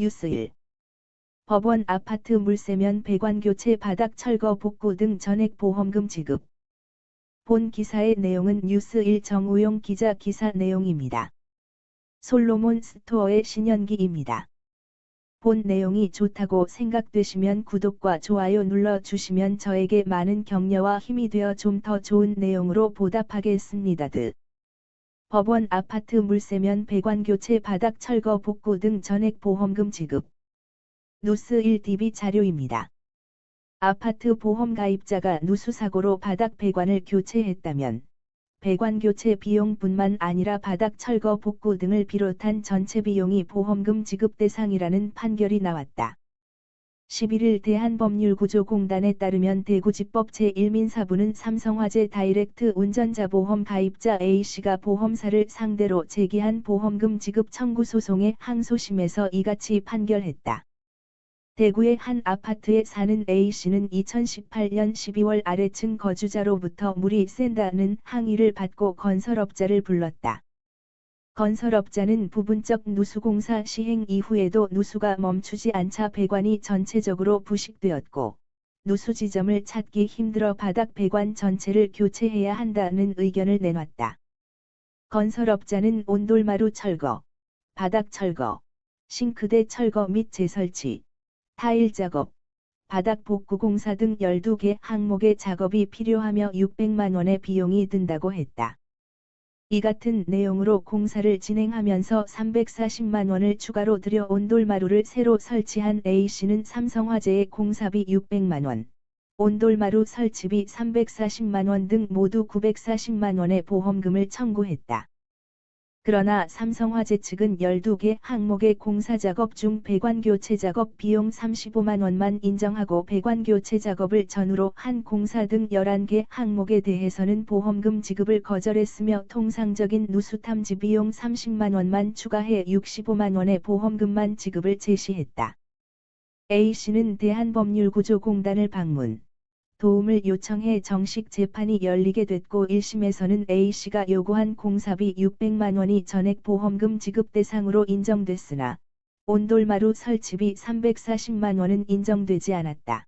뉴스 1. 법원 아파트 물세면 배관 교체 바닥 철거 복구 등 전액 보험금 지급. 본 기사의 내용은 뉴스 1 정우용 기자 기사 내용입니다. 솔로몬 스토어의 신현기입니다. 본 내용이 좋다고 생각되시면 구독과 좋아요 눌러주시면 저에게 많은 격려와 힘이 되어 좀 더 좋은 내용으로 보답하겠습니다. 드. 법원 아파트 물세면 배관 교체 바닥 철거 복구 등 전액 보험금 지급. 누스 1DB 자료입니다. 아파트 보험 가입자가 누수사고로 바닥 배관을 교체했다면 배관 교체 비용뿐만 아니라 바닥 철거 복구 등을 비롯한 전체 비용이 보험금 지급 대상이라는 판결이 나왔다. 11일 대한법률구조공단에 따르면 대구지법 제1민사부는 삼성화재 다이렉트 운전자 보험 가입자 A씨가 보험사를 상대로 제기한 보험금 지급 청구 소송의 항소심에서 이같이 판결했다. 대구의 한 아파트에 사는 A씨는 2018년 12월 아래층 거주자로부터 물이 샌다는 항의를 받고 건설업자를 불렀다. 건설업자는 부분적 누수공사 시행 이후에도 누수가 멈추지 않자 배관이 전체적으로 부식되었고 누수 지점을 찾기 힘들어 바닥 배관 전체를 교체해야 한다는 의견을 내놨다. 건설업자는 온돌마루 철거, 바닥 철거, 싱크대 철거 및 재설치, 타일 작업, 바닥 복구 공사 등 12개 항목의 작업이 필요하며 600만 원의 비용이 든다고 했다. 이 같은 내용으로 공사를 진행하면서 340만 원을 추가로 들여 온돌마루를 새로 설치한 A씨는 삼성화재의 공사비 600만 원, 온돌마루 설치비 340만 원 등 모두 940만 원의 보험금을 청구했다. 그러나 삼성화재 측은 12개 항목의 공사 작업 중 배관 교체 작업 비용 35만 원만 인정하고 배관 교체 작업을 전후로 한 공사 등 11개 항목에 대해서는 보험금 지급을 거절했으며 통상적인 누수 탐지 비용 30만 원만 추가해 65만 원의 보험금만 지급을 제시했다. A씨는 대한법률구조공단을 방문. 도움을 요청해 정식 재판이 열리게 됐고 1심에서는 A씨가 요구한 공사비 600만 원이 전액 보험금 지급 대상으로 인정됐으나 온돌마루 설치비 340만 원은 인정되지 않았다.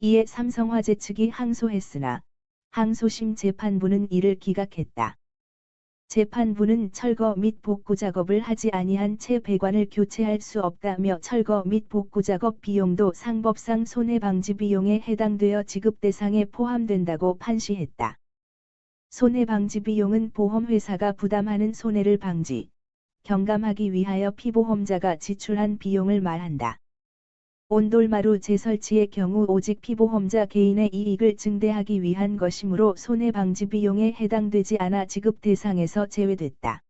이에 삼성화재 측이 항소했으나 항소심 재판부는 이를 기각했다. 재판부는 철거 및 복구 작업을 하지 아니한 채 배관을 교체할 수 없다며 철거 및 복구 작업 비용도 상법상 손해방지 비용에 해당되어 지급 대상에 포함된다고 판시했다. 손해방지 비용은 보험회사가 부담하는 손해를 방지, 경감하기 위하여 피보험자가 지출한 비용을 말한다. 온돌마루 재설치의 경우 오직 피보험자 개인의 이익을 증대하기 위한 것이므로 손해방지 비용에 해당되지 않아 지급 대상에서 제외됐다.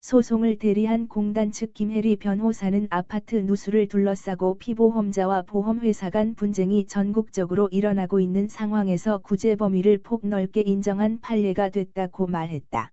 소송을 대리한 공단 측 김혜리 변호사는 아파트 누수를 둘러싸고 피보험자와 보험회사 간 분쟁이 전국적으로 일어나고 있는 상황에서 구제 범위를 폭넓게 인정한 판례가 됐다고 말했다.